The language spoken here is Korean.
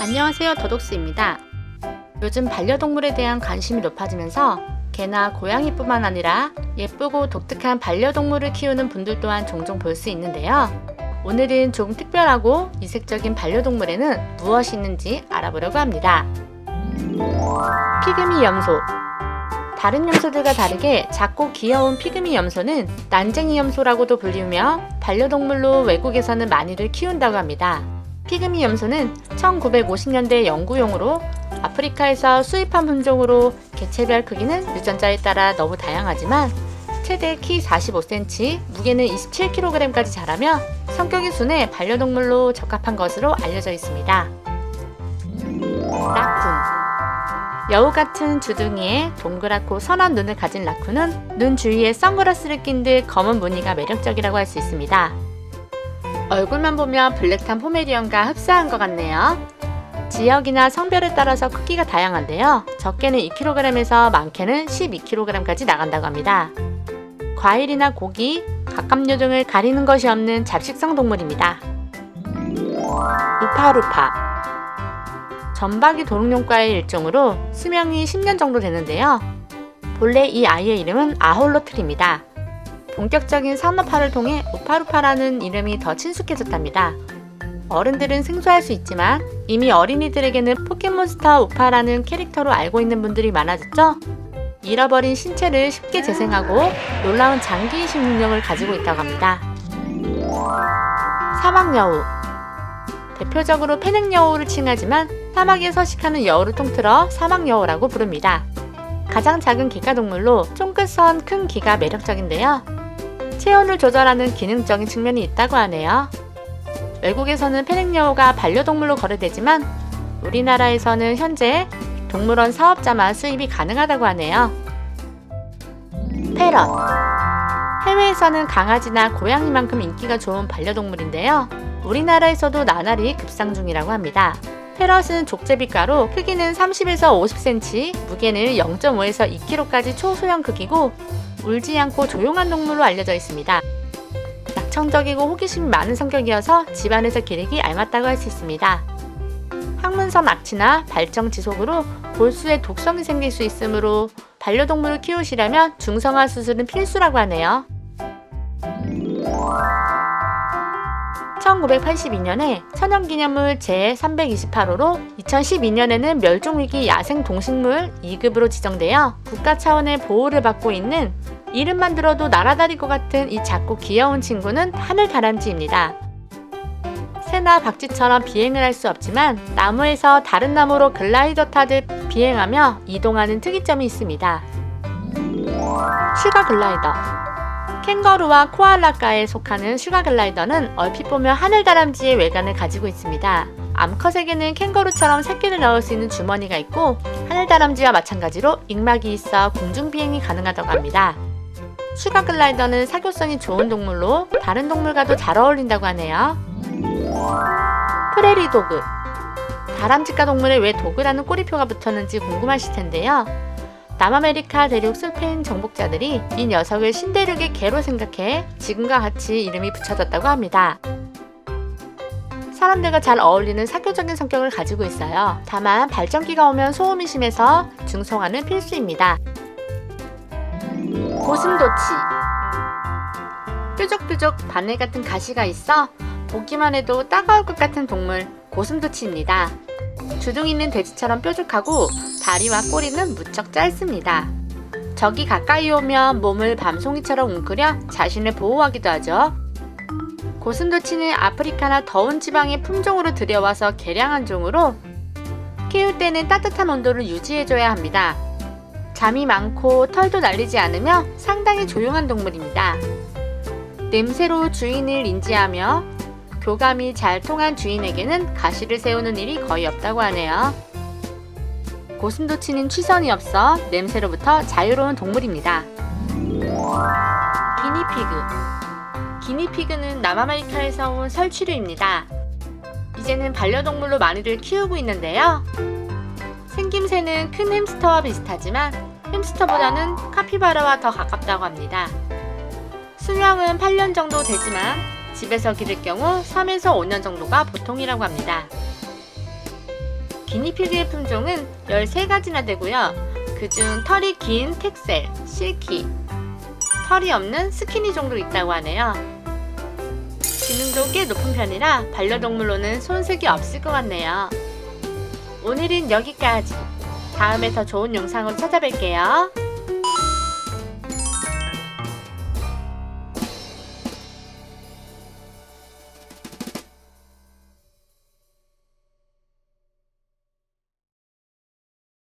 안녕하세요 더독스입니다. 요즘 반려동물에 대한 관심이 높아지면서 개나 고양이뿐만 아니라 예쁘고 독특한 반려동물을 키우는 분들 또한 종종 볼 수 있는데요. 오늘은 좀 특별하고 이색적인 반려동물에는 무엇이 있는지 알아보려고 합니다. 피그미 염소 다른 염소들과 다르게 작고 귀여운 피그미 염소는 난쟁이 염소라고도 불리우며 반려동물로 외국에서는 많이들 키운다고 합니다. 피그미 염소는 1950년대 연구용으로 아프리카에서 수입한 품종으로 개체별 크기는 유전자에 따라 너무 다양하지만 최대 키 45cm, 무게는 27kg까지 자라며 성격이 순해 반려동물로 적합한 것으로 알려져 있습니다. 라쿤 여우 같은 주둥이에 동그랗고 선한 눈을 가진 라쿤은 눈 주위에 선글라스를 낀 듯 검은 무늬가 매력적이라고 할 수 있습니다. 얼굴만 보면 블랙탄 포메리언과 흡사한 것 같네요. 지역이나 성별에 따라서 크기가 다양한데요. 적게는 2kg에서 많게는 12kg까지 나간다고 합니다. 과일이나 고기, 갑각류 등을 가리는 것이 없는 잡식성 동물입니다. 우파루파 전박이 도롱뇽과의 일종으로 수명이 10년 정도 되는데요. 본래 이 아이의 이름은 아홀로틀입니다. 본격적인 산업화를 통해 우파루파라는 이름이 더 친숙해졌답니다. 어른들은 생소할 수 있지만 이미 어린이들에게는 포켓몬스터 우파라는 캐릭터로 알고 있는 분들이 많아졌죠? 잃어버린 신체를 쉽게 재생하고 놀라운 장기 이식 능력을 가지고 있다고 합니다. 사막 여우 대표적으로 페넥 여우를 칭하지만 사막에 서식하는 여우를 통틀어 사막 여우라고 부릅니다. 가장 작은 기가동물로 쫑긋선 큰 귀가 매력적인데요. 체온을 조절하는 기능적인 측면이 있다고 하네요. 외국에서는 페넥여우가 반려동물로 거래되지만 우리나라에서는 현재 동물원 사업자만 수입이 가능하다고 하네요. 페럿 해외에서는 강아지나 고양이만큼 인기가 좋은 반려동물인데요. 우리나라에서도 나날이 급상 중이라고 합니다. 페럿은 족제비과로 크기는 30에서 50cm, 무게는 0.5에서 2kg까지 초소형 크기고 울지 않고 조용한 동물로 알려져 있습니다. 낙천적이고 호기심이 많은 성격이어서 집안에서 기르기 알맞다고 할 수 있습니다. 항문성 악취나 발정 지속으로 골수에 독성이 생길 수 있으므로 반려동물을 키우시려면 중성화 수술은 필수라고 하네요. 1982년에 천연기념물 제328호로 2012년에는 멸종위기 야생 동식물 2급으로 지정되어 국가 차원의 보호를 받고 있는 이름만 들어도 날아다닐 것 같은 이 작고 귀여운 친구는 하늘 다람쥐입니다. 새나 박쥐처럼 비행을 할 수 없지만 나무에서 다른 나무로 글라이더 타듯 비행하며 이동하는 특이점이 있습니다. 슈가 글라이더 캥거루와 코알라과에 속하는 슈가 글라이더는 얼핏 보면 하늘다람쥐의 외관을 가지고 있습니다. 암컷에게는 캥거루처럼 새끼를 넣을 수 있는 주머니가 있고 하늘다람쥐와 마찬가지로 익막이 있어 공중 비행이 가능하다고 합니다. 슈가 글라이더는 사교성이 좋은 동물로 다른 동물과도 잘 어울린다고 하네요. 프레리 도그 다람쥐과 동물에 왜 도그라는 꼬리표가 붙었는지 궁금하실 텐데요. 남아메리카 대륙 스페인 정복자들이 이 녀석을 신대륙의 개로 생각해 지금과 같이 이름이 붙여졌다고 합니다. 사람들과 잘 어울리는 사교적인 성격을 가지고 있어요. 다만 발전기가 오면 소음이 심해서 중성화는 필수입니다. 고슴도치 뾰족뾰족 바늘 같은 가시가 있어 보기만 해도 따가울 것 같은 동물 고슴도치입니다. 주둥이 는 돼지처럼 뾰족하고 다리와 꼬리는 무척 짧습니다. 적이 가까이 오면 몸을 밤송이처럼 웅크려 자신을 보호하기도 하죠. 고슴도치는 아프리카나 더운 지방의 품종으로 들여와서 개량한 종으로 키울 때는 따뜻한 온도를 유지해줘야 합니다. 잠이 많고 털도 날리지 않으며 상당히 조용한 동물입니다. 냄새로 주인을 인지하며 교감이 잘 통한 주인에게는 가시를 세우는 일이 거의 없다고 하네요. 고슴도치는 취선이 없어 냄새로부터 자유로운 동물입니다. 기니피그 기니피그는 남아메리카에서 온 설치류입니다. 이제는 반려동물로 많이들 키우고 있는데요. 생김새는 큰 햄스터와 비슷하지만 햄스터보다는 카피바라와 더 가깝다고 합니다. 수명은 8년 정도 되지만 집에서 기를 경우 3에서 5년 정도가 보통이라고 합니다. 기니피그의 품종은 13가지나 되고요. 그중 털이 긴 텍셀, 실키, 털이 없는 스키니 정도 있다고 하네요. 지능도 꽤 높은 편이라 반려동물로는 손색이 없을 것 같네요. 오늘은 여기까지. 다음에 더 좋은 영상으로 찾아뵐게요.